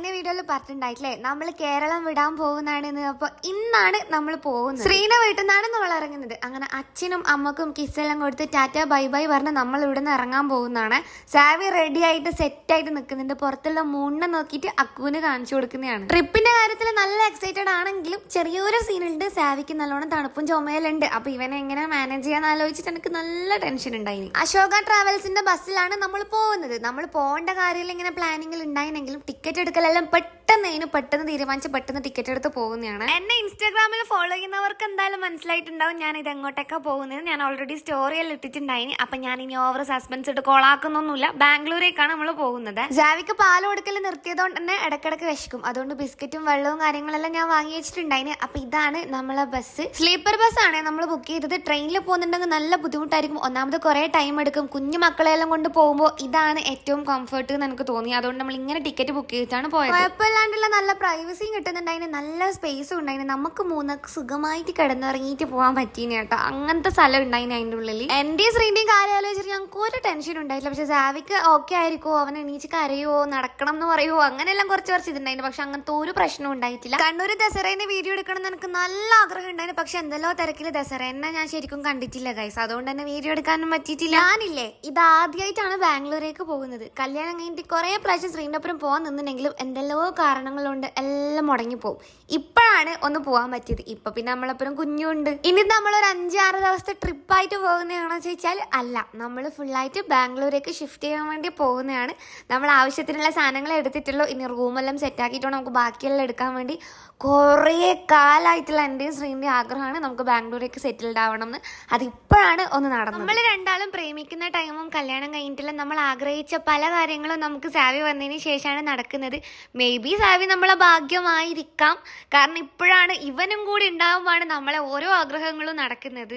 കഴിഞ്ഞ വീഡിയോയിൽ പറഞ്ഞിട്ടുണ്ടായിട്ടില്ലേ? നമ്മൾ കേരളം വിടാൻ പോകുന്നതാണ് അപ്പൊ ഇന്നാണ് നമ്മൾ പോകുന്നത്. ശ്രീന വീട്ടിൽ നിന്നാണ് നമ്മൾ ഇറങ്ങുന്നത്. അങ്ങനെ അച്ഛനും അമ്മക്കും കിസ്സെല്ലാം കൊടുത്ത് ടാറ്റ ബൈ ബൈ പറഞ്ഞ് നമ്മൾ ഇവിടെ നിന്ന് ഇറങ്ങാൻ പോകുന്നതാണ്. സാവി റെഡി ആയിട്ട് സെറ്റ് ആയിട്ട് നിൽക്കുന്നുണ്ട്. പുറത്തുള്ള മൂണ്ണ നോക്കിയിട്ട് അക്കുവിന് കാണിച്ചു കൊടുക്കുന്നതാണ്. ട്രിപ്പിന്റെ കാര്യത്തിൽ നല്ല എക്സൈറ്റഡ് ആണെങ്കിലും ചെറിയൊരു സീനുണ്ട് സാവിക്ക് നല്ലോണം തണുപ്പും ചുമയലുണ്ട് അപ്പൊ ഇവനെ എങ്ങനെ മാനേജ് ചെയ്യാന്ന് ആലോചിച്ചിട്ട് എനിക്ക് നല്ല ടെൻഷൻ ഉണ്ടായി അശോക ട്രാവൽസിന്റെ ബസ്സിലാണ് നമ്മൾ പോകുന്നത്. നമ്മൾ പോകേണ്ട കാര്യത്തിൽ ഇങ്ങനെ പ്ലാനിങ്ങിൽ ഉണ്ടായിരുന്നെങ്കിലും ടിക്കറ്റ് கலம்பட்டு പെട്ടെന്ന് അതിന് പെട്ടെന്ന് തീരുമാനിച്ച് പെട്ടെന്ന് ടിക്കറ്റ് എടുത്ത് പോകുന്നതാണ്. എന്നെ ഇൻസ്റ്റാഗ്രാമിൽ ഫോളോ ചെയ്യുന്നവർക്ക് എന്തായാലും മനസ്സിലായിട്ടുണ്ടാവും. ഞാൻ ഇത് എങ്ങോട്ടൊക്കെ പോകുന്നത്? ഞാൻ ഓൾറെഡി സ്റ്റോറിയിൽ ഇട്ടിട്ടുണ്ടായിന്. അപ്പൊ ഞാൻ ഇനി ഓവർ സസ്പെൻസ് ഇട്ട് കോളാക്കുന്നൊന്നുമില്ല ബാംഗ്ലൂരേക്കാണ് നമ്മൾ പോകുന്നത്. ജാവിക്ക് പാൽ കൊടുക്കൽ നിർത്തിയതുകൊണ്ട് തന്നെ ഇടക്കിടക്ക് വിശക്കും. അതുകൊണ്ട് ബിസ്ക്കറ്റും വെള്ളവും കാര്യങ്ങളെല്ലാം ഞാൻ വാങ്ങി വെച്ചിട്ടുണ്ടായിന്. അപ്പൊ ഇതാണ് നമ്മളെ ബസ് സ്ലീപ്പർ ബസ് ആണ് നമ്മൾ ബുക്ക് ചെയ്തത്. ട്രെയിനിൽ പോകുന്നുണ്ടെങ്കിൽ നല്ല ബുദ്ധിമുട്ടായിരിക്കും. ഒന്നാമത് കുറെ ടൈം എടുക്കും. കുഞ്ഞു മക്കളെല്ലാം കൊണ്ട് പോകുമ്പോൾ ഇതാണ് ഏറ്റവും കംഫർട്ട് എന്ന് എനിക്ക് തോന്നി. അതുകൊണ്ട് നമ്മൾ ഇങ്ങനെ ടിക്കറ്റ് ബുക്ക് ചെയ്തിട്ടാണ് പോയത്. കുഴപ്പമില്ലാണ്ടുള്ള നല്ല പ്രൈവസിയും കിട്ടുന്നുണ്ടായിന് നല്ല സ്പേസും ഉണ്ടായിന്. നമുക്ക് മൂന്നക്ക് സുഖമായിട്ട് കിടന്നുറങ്ങിയിട്ട് പോകാൻ പറ്റീന് കേട്ടോ. അങ്ങനത്തെ സ്ഥലം ഉണ്ടായിന് അതിന്റെ ഉള്ളിൽ എന്റെ ശ്രീന്റെയും കാര്യം ആലോചിച്ചിട്ട് ഞങ്ങൾക്ക് ഒരു ടെൻഷൻ ഉണ്ടായിട്ടില്ല. പക്ഷെ സാവിക്ക് ഓക്കെ ആയിരിക്കുമോ അവൻ എണീച്ച് കരയുമോ നടക്കണം എന്ന് പറയുമോ അങ്ങനെയെല്ലാം കുറച്ച് കുറച്ച് ഇതുണ്ടായിരുന്നു പക്ഷെ അങ്ങനത്തെ ഒരു പ്രശ്നം ഉണ്ടായിട്ടില്ല. കണ്ണൂർ ദസറേനെ വീഡിയോ എടുക്കണം എന്ന് എനിക്ക് നല്ല ആഗ്രഹം ഉണ്ടായിരുന്നു പക്ഷെ എന്തെല്ലോ തിരക്കിൽ ദസറേനെ ഞാൻ ശരിക്കും കണ്ടിട്ടില്ല ഗൈസ് അതുകൊണ്ട് തന്നെ വീഡിയോ എടുക്കാനും പറ്റിയിട്ടില്ല. ഞാനില്ലേ ഇത് ആദ്യമായിട്ടാണ് ബാംഗ്ലൂരേക്ക് പോകുന്നത്. കല്യാണം കഴിഞ്ഞിട്ട് കുറേ പ്രാവശ്യം ശ്രീനപ്പുരം പോകാൻ നിന്നിട്ടുണ്ടെങ്കിലും എന്തെല്ലോ കാരണങ്ങളുണ്ട്. എല്ലാം മുടങ്ങി മുടങ്ങിപ്പോവും ഇപ്പോഴാണ് ഒന്ന് പോകാൻ പറ്റിയത്. ഇപ്പൊ പിന്നെ നമ്മളെപ്പോഴും കുഞ്ഞുണ്ട്. ഇനി നമ്മൾ ഒരു അഞ്ചാറ് ദിവസത്തെ ട്രിപ്പായിട്ട് പോകുന്നതാണോ ചോദിച്ചാൽ അല്ല. നമ്മൾ ഫുള്ളായിട്ട് ബാംഗ്ലൂരേക്ക് ഷിഫ്റ്റ് ചെയ്യാൻ വേണ്ടി പോകുന്നതാണ്. നമ്മൾ ആവശ്യത്തിനുള്ള സാധനങ്ങൾ എടുത്തിട്ടുള്ളൂ. ഇനി റൂമെല്ലാം സെറ്റ് ആക്കിയിട്ടോ നമുക്ക് ബാക്കിയെല്ലാം എടുക്കാൻ വേണ്ടി കുറേ കാലമായിട്ടുള്ള എന്റെയും ശ്രീന്റെയും ആഗ്രഹമാണ് നമുക്ക് ബാംഗ്ലൂരേക്ക് സെറ്റിൽഡ് ആവണം എന്ന് അതിപ്പോഴാണ് ഒന്ന് നടന്നത്. നമ്മൾ രണ്ടാളും പ്രേമിക്കുന്ന ടൈമും കല്യാണം കഴിഞ്ഞിട്ടില്ല. നമ്മൾ ആഗ്രഹിച്ച പല കാര്യങ്ങളും നമുക്ക് സാവി വന്നതിന് ശേഷമാണ് നടക്കുന്നത്. മേ ബി സാവി നമ്മളെ ഭാഗ്യമായിരിക്കാം. കാരണം ഇപ്പോഴാണ് ഇവനും കൂടി ഉണ്ടാവുമ്പോഴാണ് നമ്മളെ ഓരോ ആഗ്രഹങ്ങളും നടക്കുന്നത്.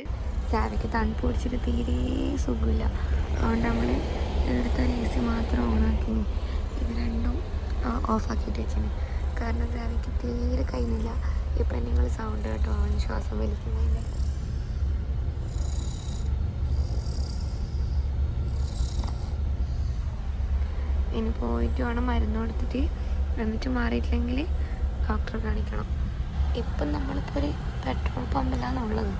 സാവിക്ക് തണുപ്പ് പിടിച്ചിട്ട് തീരെ സുഖമില്ല. അതുകൊണ്ട് നമ്മൾ എടുത്ത എ സി മാത്രം ഓണാക്കി ഇത് രണ്ടും ഓഫാക്കിയിട്ട് വെച്ചിന്. കാരണം സാവിക്ക് തീരെ കഴിയുന്നില്ല ഇപ്പം നിങ്ങൾ സൗണ്ട് കേട്ടോ അവൻ ശ്വാസം വലിക്കുന്നതിന്റെ ഇനി പോയിട്ട് വേണം മരുന്ന് കൊടുത്തിട്ട് എന്നിട്ട് മാറിയിട്ടില്ലെങ്കിൽ ഡോക്ടറെ കാണിക്കണം. ഇപ്പം നമ്മളിപ്പോൾ ഒരു പെട്രോൾ പമ്പിലാണ് ഉള്ളത്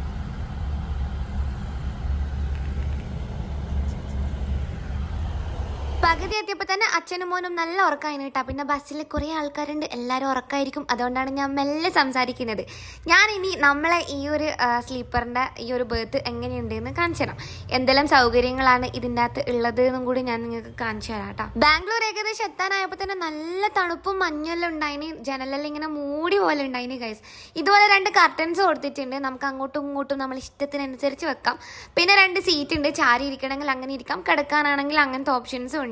പകുതി എത്തിയപ്പോൾ തന്നെ അച്ഛനും മോനും നല്ല ഉറക്കമായിരുന്നു കേട്ടോ. പിന്നെ ബസ്സിൽ കുറെ ആൾക്കാരുണ്ട്. എല്ലാവരും ഉറക്കായിരിക്കും. അതുകൊണ്ടാണ് ഞാൻ മെല്ലെ സംസാരിക്കുന്നത്. ഞാൻ ഇനി നമ്മളെ ഈ ഒരു സ്ലീപ്പറിന്റെ ഈ ഒരു ബേർത്ത് എങ്ങനെയുണ്ടെന്ന് കാണിച്ചു തരാം. എന്തെല്ലാം സൗകര്യങ്ങളാണ് ഇതിന്റെ അകത്ത് ഉള്ളത് എന്നും കൂടി ഞാൻ നിങ്ങൾക്ക് കാണിച്ചു തരാം കേട്ടോ. ബാംഗ്ലൂർ ഏകദേശം എത്താനായപ്പോൾ തന്നെ നല്ല തണുപ്പും മഞ്ഞെല്ലാം ഉണ്ടായിന്. ജനലെല്ലാം ഇങ്ങനെ മൂടി പോലെ ഉണ്ടായിന് ഗൈസ് ഇതുപോലെ രണ്ട് കർട്ടൻസ് കൊടുത്തിട്ടുണ്ട്. നമുക്ക് അങ്ങോട്ടും ഇങ്ങോട്ടും നമ്മൾ ഇഷ്ടത്തിനനുസരിച്ച് വെക്കാം. പിന്നെ രണ്ട് സീറ്റ് ഉണ്ട്. ചാരി ഇരിക്കണമെങ്കിൽ അങ്ങനെ ഇരിക്കാം. കിടക്കാനാണെങ്കിൽ അങ്ങനത്തെ ഓപ്ഷൻസും ഉണ്ട്.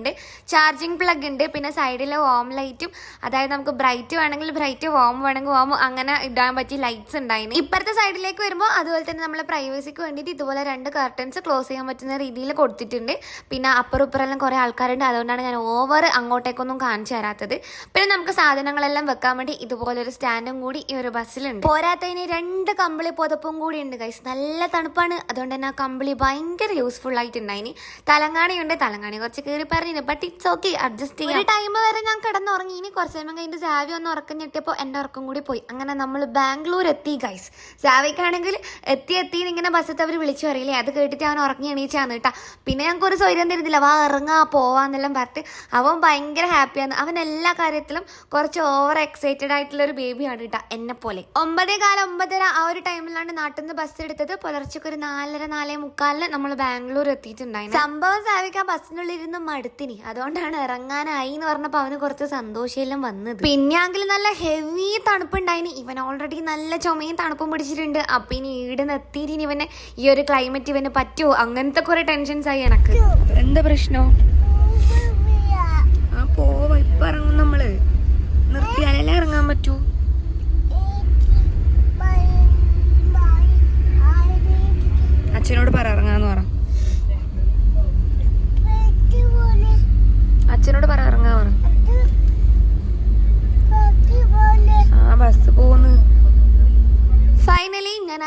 ചാർജിങ് പ്ലഗ് ഉണ്ട്. പിന്നെ സൈഡിൽ വോം ലൈറ്റും അതായത് നമുക്ക് ബ്രൈറ്റ് വേണമെങ്കിൽ ബ്രൈറ്റ് വോം വേണമെങ്കിൽ വോം അങ്ങനെ ഇടാൻ പറ്റിയ ലൈറ്റ്സ് ഉണ്ടായിരുന്നു ഇപ്പുറത്തെ സൈഡിലേക്ക് വരുമ്പോൾ അതുപോലെ തന്നെ നമ്മളെ പ്രൈവസിക്ക് വേണ്ടിയിട്ട് ഇതുപോലെ രണ്ട് കർട്ടൻസ് ക്ലോസ് ചെയ്യാൻ പറ്റുന്ന രീതിയിൽ കൊടുത്തിട്ടുണ്ട്. പിന്നെ അപ്പുറം ഇപ്പുറമെല്ലാം കുറേ ആൾക്കാരുണ്ട്. അതുകൊണ്ടാണ് ഞാൻ ഓവർ അങ്ങോട്ടേക്കൊന്നും കാണിച്ചു തരാത്തത്. പിന്നെ നമുക്ക് സാധനങ്ങളെല്ലാം വെക്കാൻ വേണ്ടി ഇതുപോലൊരു സ്റ്റാൻഡും കൂടി ഈ ഒരു ബസ്സിലുണ്ട് പോരാത്തതിന് രണ്ട് കമ്പിളി പുതപ്പും കൂടി ഉണ്ട് ഗൈസ് നല്ല തണുപ്പാണ്. അതുകൊണ്ട് തന്നെ ആ കമ്പിളി ഭയങ്കര യൂസ്ഫുൾ ആയിട്ടുണ്ടായിന് തലങ്ങാണിയുണ്ട്. തലങ്ങാണി കുറച്ച് കീറി പറഞ്ഞു ബട്ട് ഇറ്റ്സ് ഓക്കെ അഡ്ജസ്റ്റ് ചെയ്യാം. ടൈം വരെ ഞാൻ കിടന്നുറങ്ങി. ഇനി കുറച്ച് സമയം കഴിഞ്ഞ് സാവി ഒന്ന് ഉറക്കം ഞെട്ടിയപ്പോൾ എന്റെ ഉറക്കം കൂടി പോയി. അങ്ങനെ നമ്മൾ ബാംഗ്ലൂർ എത്തി ഗൈസ് സാവിക്കാണെങ്കിൽ എത്തി എത്തി ഇങ്ങനെ ബസ്സത്ത് അവർ വിളിച്ചു പറയില്ലേ അത് കേട്ടിട്ട് അവൻ ഉറങ്ങി എണീച്ചാന്ന് കേട്ടാ. പിന്നെ ഞങ്ങൾക്ക് ഒരു സ്വൈര്യം തരുന്നില്ല. വാ ഇറങ്ങാ പോവാന്നെല്ലാം പറഞ്ഞിട്ട് അവൻ ഭയങ്കര ഹാപ്പിയാണ് അവൻ എല്ലാ കാര്യത്തിലും കുറച്ച് ഓവർ എക്സൈറ്റഡ് ആയിട്ടുള്ള ഒരു ബേബിയാണ് കേട്ടാ എന്നെ പോലെ. ഒമ്പതേ കാലം ഒമ്പതര ആ ഒരു ടൈമിലാണ് നാട്ടിൽ നിന്ന് ബസ് എടുത്തത്. പുലർച്ചയ്ക്ക് ഒരു നാലര നാലേ മുക്കാലിന് നമ്മൾ ബാംഗ്ലൂർ എത്തിയിട്ടുണ്ടായിരുന്നു. സംഭവം സാവിക്ക് ആ ബസ്സിനുള്ളിൽ ഇരുന്ന് മടുത്തിനി അതുകൊണ്ടാണ് ഇറങ്ങാനായി എന്ന് പറഞ്ഞപ്പോൾ അവന് കുറച്ച് സന്തോഷമെല്ലാം വന്നത്. പിന്നെയാണെങ്കിൽ നല്ല ഹെവി തണുപ്പുണ്ടായിന്. ഇവൻ ഓൾറെഡി നല്ല ചുമയും തണുപ്പും പിടിച്ചിട്ടുണ്ട്. അപ്പൊ ഇനി ഈടുന്ന് എത്തിയിട്ട് ഇനി ഇവന് ഈ ഒരു ക്ലൈമറ്റ് ഇവന് പറ്റുമോ അങ്ങനത്തെ കുറെ ടെൻഷൻസ് ആയി എനക്ക്. എന്താ പ്രശ്നോ? ആ പോവാ. ഇപ്പൊ ഇറങ്ങും നമ്മൾ. നിർത്തിയാലല്ലേ ഇറങ്ങാൻ പറ്റൂ?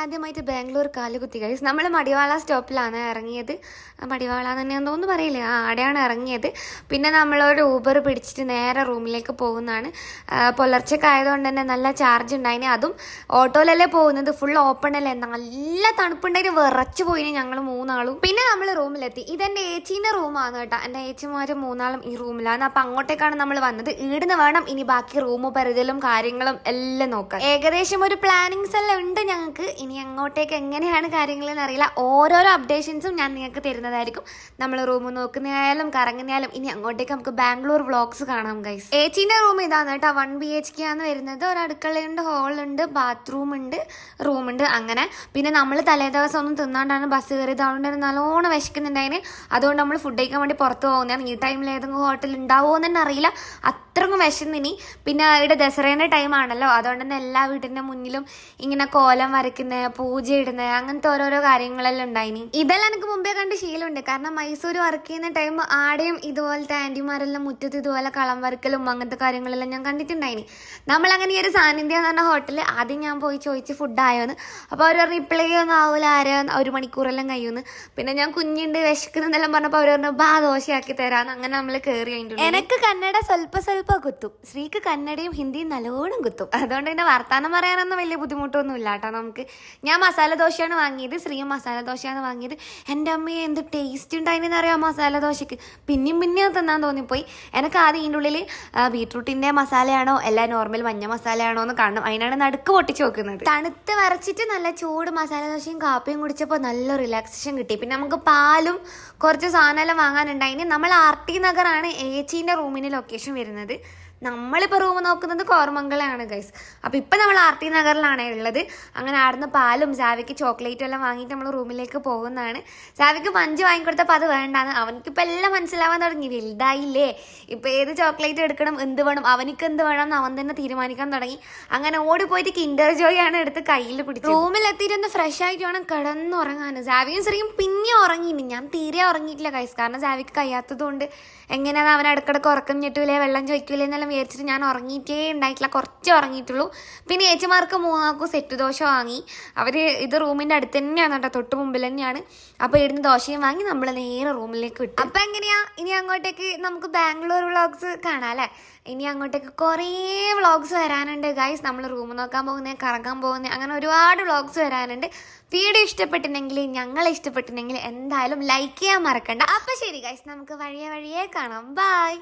ആദ്യമായിട്ട് ബാംഗ്ലൂർ കാലുകുത്തി കഴിച്ച് നമ്മൾ മടിവാള സ്റ്റോപ്പിലാണ് ഇറങ്ങിയത്. മടിവാള തന്നെ തോന്നുന്നു പറയില്ലേ? ആ അവിടെയാണ് ഇറങ്ങിയത്. പിന്നെ നമ്മളൊരു ഊബർ പിടിച്ചിട്ട് നേരെ റൂമിലേക്ക് പോകുന്നതാണ്. പുലർച്ചയ്ക്ക് ആയതുകൊണ്ട് തന്നെ നല്ല ചാർജ് ഉണ്ടായിന് അതും ഓട്ടോയിലല്ലേ പോകുന്നത്? ഫുൾ ഓപ്പൺ അല്ലേ? നല്ല തണുപ്പുണ്ടായിട്ട് വിറച്ചു പോയിന് ഞങ്ങൾ മൂന്നാളും. പിന്നെ നമ്മൾ റൂമിലെത്തി. ഇതെന്റെ ഏച്ചീന്റെ റൂമാണ് കേട്ടോ. എന്റെ ഏച്ചിമാർ മൂന്നാളും ഈ റൂമിലാണ്. അപ്പം അങ്ങോട്ടേക്കാണ് നമ്മൾ വന്നത്. ഈടുന്ന് വേണം ഇനി ബാക്കി റൂമ് പരിതലും കാര്യങ്ങളും എല്ലാം നോക്കാം ഏകദേശം ഒരു പ്ലാനിങ്സ് എല്ലാം ഉണ്ട് ഞങ്ങൾക്ക് ഇനി അങ്ങോട്ടേക്ക് എങ്ങനെയാണ് കാര്യങ്ങളെന്ന് അറിയില്ല. ഓരോരോ അപ്ഡേഷൻസും ഞാൻ നിങ്ങൾക്ക് തരുന്നതായിരിക്കും. നമ്മൾ റൂം നോക്കുന്നതായാലും കറങ്ങുന്നതായാലും ഇനി അങ്ങോട്ടേക്ക് നമുക്ക് ബാംഗ്ലൂർ വ്ളോഗ്സ് കാണാം ഗൈസ് ഏച്ചീന്റെ റൂം ഇതാണ് കേട്ടോ. വൺ ബി എച്ച് കെ ആണ് വരുന്നത്. ഒരു അടുക്കളയുണ്ട് ഹോളുണ്ട് ബാത്റൂം ഉണ്ട് റൂമുണ്ട് അങ്ങനെ. പിന്നെ നമ്മൾ തലേ ദിവസം ഒന്നും തിന്നാണ്ടാണ് ബസ് കയറിയത്. അതുകൊണ്ട് നല്ലോണം വിശക്കുന്നുണ്ടായിന്. അതുകൊണ്ട് നമ്മൾ ഫുഡ് കഴിക്കാൻ വേണ്ടി പുറത്ത് പോകുന്നതാണ്. ഈ ടൈമിൽ ഏതെങ്കിലും ഹോട്ടൽ ഉണ്ടാവുമോ എന്ന് തന്നെ അറിയില്ല. അത്രക്കും വിശന്നിനി പിന്നെ ഇവിടെ ദസറേന്റെ ടൈമാണല്ലോ അതുകൊണ്ട് തന്നെ എല്ലാ വീട്ടിന്റെ മുന്നിലും ഇങ്ങനെ കോലം വരയ്ക്കുന്നത് പൂജ ഇടുന്നത് അങ്ങനത്തെ ഓരോരോ കാര്യങ്ങളെല്ലാം ഉണ്ടായിനി. ഇതെല്ലാം എനിക്ക് മുമ്പേ കണ്ട് ശീലമുണ്ട്. കാരണം മൈസൂർ വർക്ക് ചെയ്യുന്ന ടൈം ആടെയും ഇതുപോലത്തെ ആന്റിമാരെല്ലാം മുറ്റത്ത് ഇതുപോലെ കളം വരക്കലും അങ്ങനത്തെ കാര്യങ്ങളെല്ലാം ഞാൻ കണ്ടിട്ടുണ്ടായിനി. നമ്മളങ്ങനെ ഈ ഒരു സാന്നിധ്യം എന്ന് പറഞ്ഞ ഹോട്ടലിൽ ആദ്യം ഞാൻ പോയി ചോദിച്ച് ഫുഡ് ആയോന്ന്. അപ്പോൾ അവർ പറഞ്ഞു റിപ്ലൈ ഒന്നും ആവില്ല ആരാ ഒരു മണിക്കൂറെല്ലാം കഴിയുമെന്ന് പിന്നെ ഞാൻ കുഞ്ഞുണ്ട് വിശക്കുന്നെല്ലാം പറഞ്ഞപ്പോൾ അവർ പറഞ്ഞു ബാ ദോശയാക്കി തരാന്ന്. അങ്ങനെ നമ്മൾ കയറി എനിക്ക് കന്നഡ സ്വല്പ സ്വല്പ കുത്തും. ശ്രീക്ക് കന്നഡയും ഹിന്ദിയും നല്ലോണം കുത്തും. അതുകൊണ്ട് പിന്നെ വർത്താനം പറയാനൊന്നും വലിയ ബുദ്ധിമുട്ടൊന്നും ഇല്ല കേട്ടോ നമുക്ക്. ഞാൻ മസാല ദോശയാണ് വാങ്ങിയത് ശ്രീ മസാല ദോശയാണ് വാങ്ങിയത്. എന്റെ അമ്മയെ എന്ത് ടേസ്റ്റ് ഉണ്ടായിരുന്നു അറിയാം മസാല ദോശയ്ക്ക് പിന്നെയും പിന്നെയും തിന്നാൻ തോന്നിപ്പോയി. എനിക്ക് ആദ്യം ഇതിന്റെ ഉള്ളിൽ ബീട്രൂട്ടിന്റെ മസാലയാണോ അല്ല നോർമൽ മഞ്ഞ മസാലയാണോ എന്ന് കാണണം. അതിനാണ് നടുക്ക് പൊട്ടിച്ച് നോക്കുന്നത് തണുത്ത് വരച്ചിട്ട് നല്ല ചൂട് മസാല ദോശയും കാപ്പിയും കുടിച്ചപ്പോൾ നല്ല റിലാക്സേഷൻ കിട്ടി. പിന്നെ നമുക്ക് പാലും കുറച്ച് സാധനമെല്ലാം വാങ്ങാനുണ്ടായിന് നമ്മൾ ആർ ടി നഗറാണ് ഏച്ചീന്റെ റൂമിന് ലൊക്കേഷൻ വരുന്നത്. നമ്മളിപ്പോൾ റൂം നോക്കുന്നത് കോർമംഗലാണ് ഗൈസ് അപ്പോൾ ഇപ്പം നമ്മൾ ആർ ടി നഗറിലാണ് ഉള്ളത്. അങ്ങനെ ആടുന്ന പാലും ജാവിക്ക് ചോക്ലേറ്റും എല്ലാം വാങ്ങിയിട്ട് നമ്മൾ റൂമിലേക്ക് പോകുന്നതാണ്. സാവിക്ക് പഞ്ച് വാങ്ങിക്കൊടുത്തപ്പോൾ അത് വേണ്ടാന്ന്. അവനിക്കിപ്പോൾ എല്ലാം മനസ്സിലാവാൻ തുടങ്ങി. വലുതായില്ലേ? ഇപ്പോൾ ഏത് ചോക്ലേറ്റ് എടുക്കണം എന്ത് വേണം അവനിക്ക് എന്ത് വേണം എന്ന് അവൻ തന്നെ തീരുമാനിക്കാൻ തുടങ്ങി. അങ്ങനെ ഓടിപ്പോയിട്ട് കിൻഡർ ജോയ് ആണ് എടുത്ത് കയ്യിൽ പിടിച്ചു റൂമിലെത്തിയിട്ട് ഒന്ന് ഫ്രഷ് ആയിട്ട് വേണം കിടന്നുറങ്ങാൻ ജാവിയും ശരിക്കും പിന്നെ ഉറങ്ങിയില്ല ഞാൻ തീരെ ഉറങ്ങിയിട്ടില്ല ഗൈസ് കാരണം സാവിക്ക് കഴിയാത്തതുകൊണ്ട് എങ്ങനെയാണ് അവൻ ഇടക്കിടക്ക് ഉറക്കം ഞെട്ടൂലേ വെള്ളം ചോദിക്കൂലേ എന്നെല്ലാം വിചാരിച്ചിട്ട് ഞാൻ ഉറങ്ങിയിട്ടേ ഉണ്ടായിട്ടില്ല. കുറച്ച് ഉറങ്ങിയിട്ടുള്ളൂ. പിന്നെ ഏച്ചിമാർക്ക് മൂന്നാൾക്കും സെറ്റ് ദോശ വാങ്ങി. അവർ ഇത് റൂമിന്റെ അടുത്ത് തന്നെയാണ് കേട്ടോ. തൊട്ട് മുമ്പിൽ തന്നെയാണ്. അപ്പോൾ ഇവിടുന്ന് ദോശയും വാങ്ങി നമ്മൾ നേരെ റൂമിലേക്ക് വിട്ടു. അപ്പം എങ്ങനെയാ? ഇനി അങ്ങോട്ടേക്ക് നമുക്ക് ബാംഗ്ലൂർ വ്ളോഗ്സ് കാണാം അല്ലേ? ഇനി അങ്ങോട്ടേക്ക് കുറേ വ്ളോഗ്സ് വരാനുണ്ട് ഗൈസ് നമ്മൾ റൂം നോക്കാൻ പോകുന്നത് കറങ്ങാൻ പോകുന്നത് അങ്ങനെ ഒരുപാട് വ്ളോഗ്സ് വരാനുണ്ട്. വീഡിയോ ഇഷ്ടപ്പെട്ടിട്ടുണ്ടെങ്കിൽ ഞങ്ങളെ ഇഷ്ടപ്പെട്ടിട്ടുണ്ടെങ്കിൽ എന്തായാലും ലൈക്ക് ചെയ്യാൻ മറക്കണ്ട. അപ്പം ശരി ഗൈസ് നമുക്ക് വഴിയെ വഴിയെ കാണാം. ബൈ